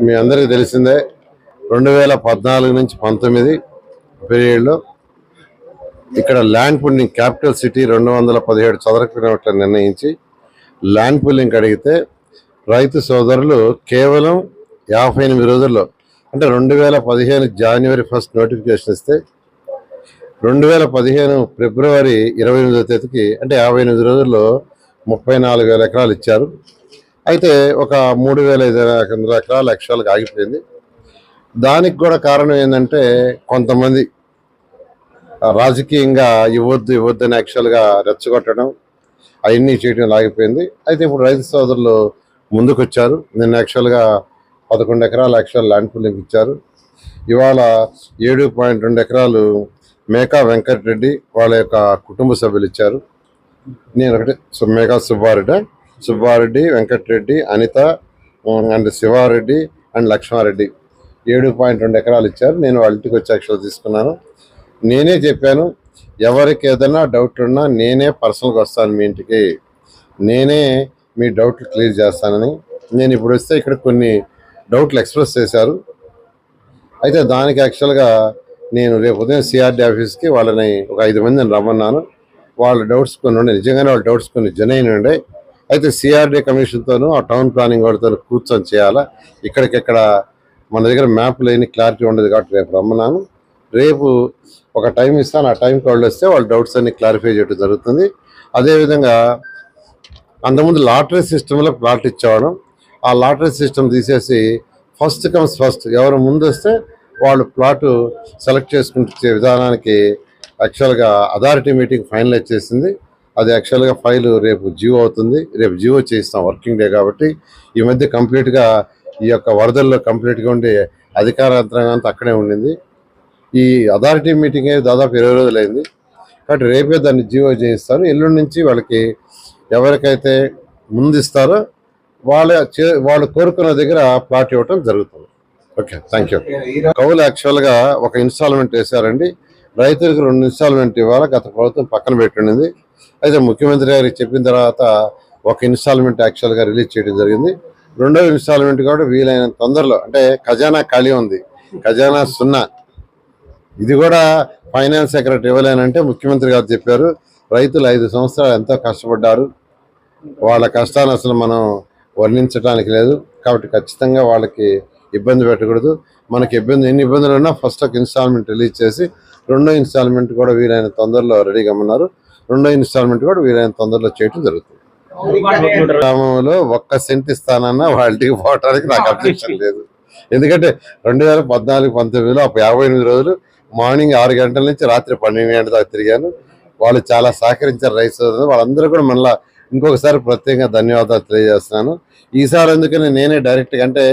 మీ అందరికీ తెలిసిందే రెండు వేల పద్నాలుగు నుంచి పంతొమ్మిది పీరియడ్లో ఇక్కడ ల్యాండ్ పుల్లింగ్ క్యాపిటల్ సిటీ రెండు వందల పదిహేడు చదరపు కిలోమీటర్లు నిర్ణయించి ల్యాండ్ పుల్లింగ్ అడిగితే రైతు సోదరులు కేవలం యాభై ఎనిమిది రోజుల్లో అంటే రెండు వేల పదిహేను జనవరి ఫస్ట్ నోటిఫికేషన్ ఇస్తే రెండు వేల పదిహేను ఫిబ్రవరి ఇరవై ఎనిమిదో తేదీకి అంటే యాభై ఎనిమిది రోజుల్లో ముప్పై నాలుగు వేల ఎకరాలు ఇచ్చారు. అయితే ఒక మూడు వేల ఐదు వందల ఎకరాలు యాక్చువల్గా ఆగిపోయింది. దానికి కూడా కారణం ఏంటంటే కొంతమంది రాజకీయంగా ఇవ్వద్దు ఇవ్వద్దు అని యాక్చువల్గా రెచ్చగొట్టడం అవన్నీ చేయడం ఆగిపోయింది. అయితే ఇప్పుడు రైతు సోదరులు ముందుకు వచ్చారు నిన్న యాక్చువల్గా పదకొండు ఎకరాలు యాక్చువల్ ల్యాండ్ పూలింగ్ ఇచ్చారు. ఇవాళ ఏడు పాయింట్ రెండు ఎకరాలు మేకా వెంకటరెడ్డి వాళ్ళ యొక్క కుటుంబ సభ్యులు ఇచ్చారు. నేను ఒకటి Megha Subbareddy. Subbareddy Venkatareddy Anitha and Sivareddy and Lakshmareddy. ఏడు పాయింట్ రెండు ఎకరాలు ఇచ్చారు. నేను వాళ్ళ ఇంటికి వచ్చి యాక్చువల్ తీసుకున్నాను. నేనే చెప్పాను ఎవరికి ఏదైనా డౌట్ ఉన్నా నేనే పర్సనల్గా వస్తాను మీ ఇంటికి. నేనే మీ డౌట్లు క్లియర్ చేస్తానని. నేను ఇప్పుడు వస్తే ఇక్కడ కొన్ని డౌట్లు ఎక్స్ప్రెస్ చేశారు. అయితే దానికి యాక్చువల్గా నేను రేపు ఉదయం సిఆర్డి ఆఫీస్కి వాళ్ళని ఒక ఐదు మందిని రమ్మన్నాను. వాళ్ళ డౌట్స్ కొన్ని ఉండే నిజంగానే వాళ్ళ డౌట్స్ కొన్ని జనైన్ ఉండే. అయితే సిఆర్డీ కమిషన్తోనూ ఆ టౌన్ ప్లానింగ్ వాడితో కూర్చొని చేయాలా? ఇక్కడికిక్కడ మన దగ్గర మ్యాప్ లేని క్లారిటీ ఉండదు కాబట్టి రేపు రమ్మన్నాను. రేపు ఒక టైం ఇస్తాను. ఆ టైంకి వాళ్ళు వస్తే వాళ్ళ డౌట్స్ అన్ని క్లారిఫై చేయడం జరుగుతుంది. అదేవిధంగా అంతకుముందు లాటరీ సిస్టంలో ప్లాట్ ఇచ్చేవాడు ఆ లాటరీ సిస్టమ్ తీసేసి ఫస్ట్ కమ్స్ ఫస్ట్ ఎవరు ముందు వస్తే వాళ్ళు ప్లాటు సెలెక్ట్ చేసుకుంటే విధానానికి యాక్చువల్గా అథారిటీ మీటింగ్ ఫైనలైజ్ చేసింది. అది యాక్చువల్గా ఫైల్ రేపు జియో అవుతుంది. రేపు జియో చేయిస్తాం వర్కింగ్ డే కాబట్టి ఈ మధ్య కంప్లీట్గా ఈ యొక్క వరదల్లో కంప్లీట్గా ఉండే అధికార యంత్రాంగం అంతా అక్కడే ఉండింది. ఈ అథారిటీ మీటింగ్ అయితే దాదాపు ఇరవై రోజులైంది కాబట్టి రేపే దాన్ని జీవో చేయిస్తారు. ఎల్లుండి నుంచి వాళ్ళకి ఎవరికైతే ముందు ఇస్తారో వాళ్ళ చే- వాళ్ళు కోరుకున్న దగ్గర ప్లాట్ ఇవ్వటం జరుగుతుంది. ఓకే థ్యాంక్ యూ కౌలు యాక్చువల్గా ఒక ఇన్స్టాల్మెంట్ వేశారండి. రైతులకు రెండు ఇన్స్టాల్మెంట్ ఇవ్వాలి గత ప్రభుత్వం పక్కన పెట్టింది. అయితే ముఖ్యమంత్రి గారికి చెప్పిన తర్వాత ఒక ఇన్స్టాల్మెంట్ యాక్చువల్గా రిలీజ్ చేయడం జరిగింది. రెండో ఇన్స్టాల్మెంట్ కూడా వీలైన తొందరలో అంటే ఖజానా ఖాళీ ఉంది. ఖజానా సున్నా. ఇది కూడా ఫైనాన్స్ సెక్రటరీ ఇవ్వలేనంటే ముఖ్యమంత్రి గారు చెప్పారు రైతులు ఐదు సంవత్సరాలు ఎంతో కష్టపడ్డారు. వాళ్ళ కష్టాన్ని అసలు మనం వర్ణించడానికి లేదు. కాబట్టి ఖచ్చితంగా వాళ్ళకి ఇబ్బంది పెట్టకూడదు. మనకి ఇబ్బంది ఎన్ని ఇబ్బందులు ఉన్నా ఫస్ట్ ఒక ఇన్స్టాల్మెంట్ రిలీజ్ చేసి రెండో ఇన్స్టాల్మెంట్ కూడా వీలైన తొందరలో రెడీగా ఉన్నారు రెండో ఇన్స్టాల్మెంట్ కూడా వీలైన తొందరలో చేయటం జరుగుతుంది. గ్రామంలో ఒక్క సెంట్ ఇస్తానన్న వాళ్ళకి పోవటానికి నాకు అబ్జెక్షన్ లేదు. ఎందుకంటే రెండు వేల పద్నాలుగు పంతొమ్మిదిలో యాభై ఎనిమిది రోజులు మార్నింగ్ ఆరు గంటల నుంచి రాత్రి పన్నెండు గంటల దాకా తిరిగాను. వాళ్ళు చాలా సహకరించారు రైస్ వాళ్ళందరూ కూడా మళ్ళీ ఇంకొకసారి ప్రత్యేకంగా ధన్యవాదాలు తెలియజేస్తున్నాను. ఈసారి ఎందుకని నేనే డైరెక్ట్గా అంటే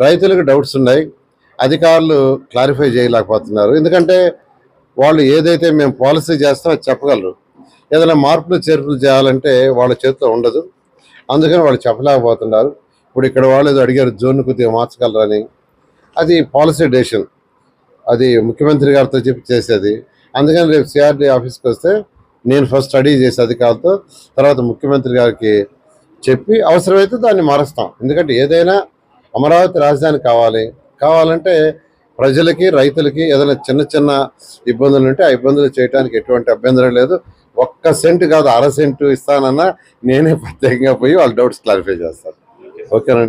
రైతులకు డౌట్స్ ఉన్నాయి. అధికారులు క్లారిఫై చేయలేకపోతున్నారు. ఎందుకంటే వాళ్ళు ఏదైతే మేము పాలసీ చేస్తామో అది చెప్పగలరు. ఏదైనా మార్పులు చేర్పులు చేయాలంటే వాళ్ళ చేతిలో ఉండదు. అందుకని వాళ్ళు చెప్పలేకపోతున్నారు. ఇప్పుడు ఇక్కడ వాళ్ళు ఏదో అడిగారు జోన్ కొద్దిగా మార్చగలరని. అది పాలసీ డెసిషన్. అది ముఖ్యమంత్రి గారితో చెప్పి చేసేది. అందుకని రేపు సిఆర్డీ ఆఫీస్కి వస్తే నేను ఫస్ట్ స్టడీ చేసే అధికారులతో తర్వాత ముఖ్యమంత్రి గారికి చెప్పి అవసరమైతే దాన్ని మారుస్తాం. ఎందుకంటే ఏదైనా అమరావతి రాజధాని కావాలి. కావాలంటే ప్రజలకి రైతులకి ఏదైనా చిన్న చిన్న ఇబ్బందులు ఉంటే ఆ ఇబ్బందులు చేయడానికి ఎటువంటి అభ్యంతరం లేదు. ఒక్క సెంటు కాదు అర సెంటు ఇస్తానన్నా నేనే ప్రత్యేకంగా పోయి వాళ్ళ డౌట్స్ క్లారిఫై చేస్తాను. ఓకేనండి.